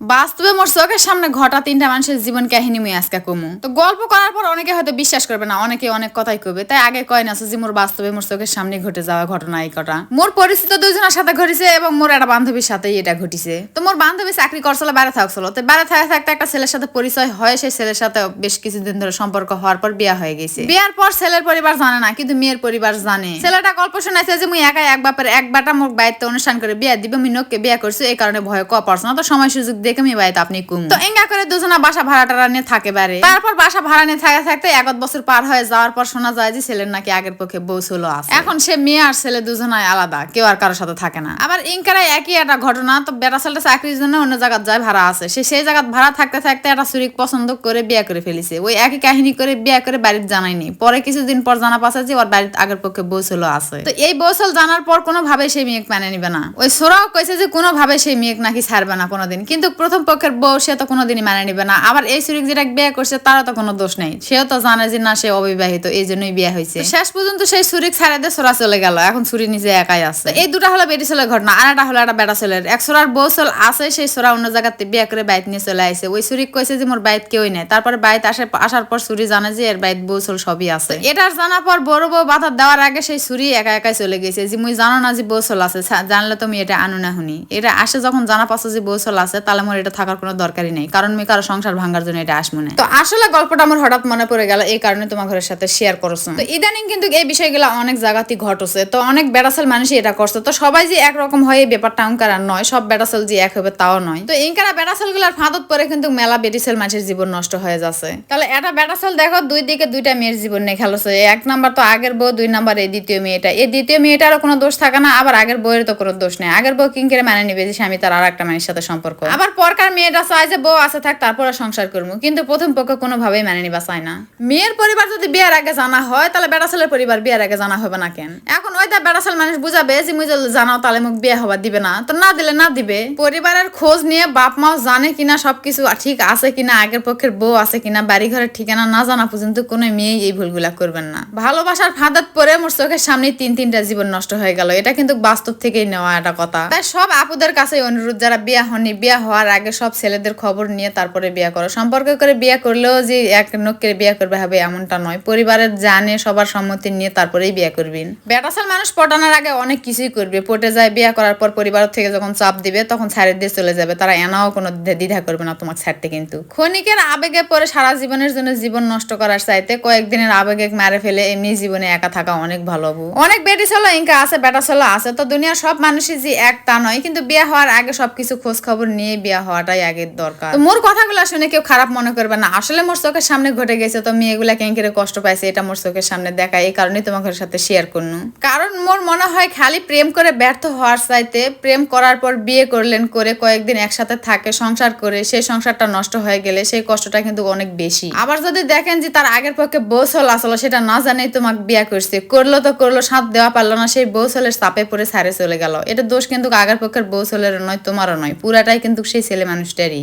বাস্তবে মোর চোখের সামনে ঘটা তিনটা মানুষের জীবন কাহিনী মুই আজকে কমু। তো গল্প করার পর অনেকে হয়তো বিশ্বাস করবে না, অনেকে অনেক কথাই কবে তাই আগে কয় না যে মোর বাস্তবে মোর চোখের সামনে ঘটে যাওয়া ঘটনা এই কটা। মোর পরিচিত দুজনের সাথে ঘটেছে এবং মোর একটা বান্ধবীর সাথেই এটা ঘটিছে। তো মোর বান্ধবী চাকরি করছিল, বাইরে থাকছিল তো বাইরে থাকতে থাকতে একটা ছেলের সাথে পরিচয় হয়, সেই ছেলের সাথে বেশ কিছুদিন ধরে সম্পর্ক হওয়ার পর বিয়া হয়ে গেছে। বিয়ার পর ছেলের পরিবার জানে না, কিন্তু মেয়ের পরিবার জানে। ছেলেটা গল্প শোনাইছে যে, মুই একাই এক বাপের এক বাটা মোর বাড়িতে অনুষ্ঠান করে বিয়া দিবে, মুই নককে বিয়া করছি, এই কারণে ভয় ক না। তো সময় সুযোগ দেখে বাড়িতে আপনি কুম। তো এঙ্গা করে দুজনা বাসা ভাড়া টাড়া নিয়ে থাকে বারে তারপর বাসা ভাড়া নিয়ে থাকতে থাকতে এক বছর পার হয়ে যাওয়ার পর শোনা যায় যে ছেলের নাকি আগের পক্ষে বউ ছিল আছে। এখন সে মেয়ে আর ছেলে দুজনাই আলাদা কেউ আর কারোর সাথে থাকে না। আবার ইনকারাই একই একটা ঘটনা তো বেটা ছেলেটা চাকরির জন্য অন্য জায়গায় যায় ভাড়া আছে। সে সেই জায়গায় ভাড়া থাকতে থাকতে একটা সুরিক পছন্দ করে বিয়ে করে ফেলিছে। ওই একই কাহিনী করে বিয়ে করে বাড়িতে জানায়নি। পরে কিছুদিন পর জানা পাচ্ছে যে ওর বাড়িতে আগের পক্ষে বৌসল আছে। তো এই বৌসল জানার পর কোনোভাবে সেই মেয়েক মানে নিবে না। ওই সোরাও কইছে যে কোনোভাবে সেই মেয়েক নাকি ছাড়বে না কোনোদিন। কিন্তু প্রথম পক্ষের বউ সে তো কোনোদিনই মানে নিবে না। আবার এই সুরিক যেটা বিয়ে করছে তারও তো কোনো দোষ নেই। সেও তো জানে যে না সে অবিবাহিত এই জন্যই বিয়ে হয়েছে। শেষ পর্যন্ত সেই সুরিক ছাড়া দিয়ে সোরা চলে গেল। এখন সুরি নিজে একাই আছে। এই দুটা হলো বেটি ছেলের ঘটনা আর একটা হলো একটা বেটা ছেলের। এক সোরার বউ চল আছে সেই সোরা অন্য জায়গাতে বিয়ে করে বাইক নিয়ে চলে আসে ওই সুরিক কইছে যে মোর বাইত কেউই নেই। তারপরে বাইত আসে আসার পর সুরি জানে যে এর বাইত বউ চল সবই আছে। এটার জানার পর বড় বউ বাধা দেওয়ার আগে সেই সুরি একা একাই চলে গেছে যে মুই জানো না যে বউ চল আছে। জানলে তুমি এটা আনো না শুনি এটা আসে যখন জানা পাচ্ছে যে বউ চল আছে তাহলে মোর এটা থাকার কোনো দরকারই নেই। কারণ আমি কারও সংসার ভাঙার জন্য এটা আসব না। তো আসলে গল্পটা আমার হঠাৎ মনে পড়ে গেল, এই কারণে তোমার ঘরের সাথে শেয়ার করছ। তো ইদানিং কিন্তু এই বিষয়গুলো অনেক জায়গাতেই ঘটছে। তো অনেক বেড়াসাল মানুষই এটা করছে। তো সবাই যে একরকম হয় এই ব্যাপারটা অঙ্কার আর নয়, সব বেড়াসাল যে এক হবে তাও নয়। তো ইনকারা বেড়াসালগুলার ফাঁদত পরে কিন্তু মেলা বেটিসেল মানুষের জীবন নষ্ট হয়ে যাচ্ছে। তাহলে এটা বেড়াসাল দেখো, দুই দিকে দুইটা মেয়ের জীবন নিয়ে খেলছে এক নাম্বার তো আগের বউ, দুই নাম্বার এই দ্বিতীয় মেয়েটা। এই দ্বিতীয় মেয়েটারও কোনো দোষ থাকে না, আবার আগের বউয়ের তো কোনো দোষ নেই। আগের বউ কিংকেরে মানে নিবে যে স্বামী তার আর একটা মেয়ের সাথে সম্পর্ক। আবার পরকার মেয়েটা চায় যে বউ আছে থাক, তারপরে সংসার করব। কিন্তু প্রথম পক্ষ কোনোভাবেই মানে নিবা, চায় না। মেয়ের পরিবার যদি বিয়ের আগে জানা হয়, তাহলে বেড়া ছেলের পরিবার বিয়ের আগে জানা হবে না কেন? এখন ওই দা বেড়া ছেলে মানুষ বুঝাবে যে মুই জানাও তাহলে মুখ বিয়ে হবার দিবে না। তো না দিলে না দিবে। পরিবারের খোঁজ নিয়ে বাপ মাও জানে কিনা সবকিছু ঠিক আছে কিনা, আগের পক্ষের বউ আছে কিনা বাড়ি ঘরের ঠিকানা না জানা পর্যন্ত কোনো মেয়ে এই ভুলগুলা করবেন না। ভালোবাসার ফাঁদাত পরে মোর চোখের সামনে তিন তিনটা জীবন নষ্ট হয়ে গেল। এটা কিন্তু বাস্তব থেকেই নেওয়া একটা কথা। তাই সব আপুদের কাছে অনুরোধ, যারা বিয়া হননি, বিয়া হওয়ার আগে সব ছেলেদের খবর নিয়ে তারপরে বিয়ে করো। সম্পর্ক করে বিয়ে করলেও যে এক নক্কের বিয়ে করবে হবে এমনটা নয়। পরিবারের জানে, সবার সম্মতি নিয়ে তারপরেই বিয়ে করবেন বেটাসাল মানুষ পটানোর আগে অনেক কিছুই করবে। পটে যায় বিয়ে করার পর পরিবার থেকে যখন চাপ দিবে, তখন ছাড়ের দিয়ে চলে যাবে। তারা এনাও কোনো দ্বিধা- করবে না তোমার ছাড়তে কিন্তু। ক্ষণিকের আবেগে পরে সারা জীবনের জন্য জীবন নষ্ট করার চাইতে কয়েকদিনের আবেগে মারে ফেলে এমনি জীবনে একা থাকা অনেক ভালো হব। অনেক বেটি ছিল ইনকা আছে, বেটা ছিল আছে। তো দুনিয়ার সব মানুষই যে এক তা নয়। কিন্তু বিয়ে হওয়ার আগে সবকিছু খোঁজ খবর নিয়ে বিয়ে হওয়াটাই আগে দরকার। মোর কথাগুলো শুনে কেউ খারাপ মনে করবে না। আসলে মোর চোখের সামনে ঘটে গেছে, তো মেয়েগুলা কেঙ্কেরে কষ্ট পাইছে, এটা মোর চোখের সামনে দেখা, এই কারণে তোমাদের সাথে শেয়ার করনু। কারণ মোর মনে হয় খালি প্রেম করে ব্যর্থ হওয়ার চাইতে প্রেম করার পর বিয়ে করলেন করে কয়েকদিন একসাথে থাকে, সংসার করে, সেই সংসারটা নষ্ট হয়ে গেলে সেই কষ্টটা কিন্তু অনেক বেশি। আবার যদি দেখেন যে তার আগের পক্ষে বৌসল আসলো, সেটা না জানেই তোমাকে বিয়ে করছে। করল তো করল, সাথ দেওয়া পারল না, সেই বৌসলের চাপে পড়ে ছাড়ে চলে গেল। এটা দোষ কিন্তু আগের পক্ষের বৌসলের নয়, তোমারও নয়। পুরাটাই কিন্তু সেই ছেলে মানুষটারই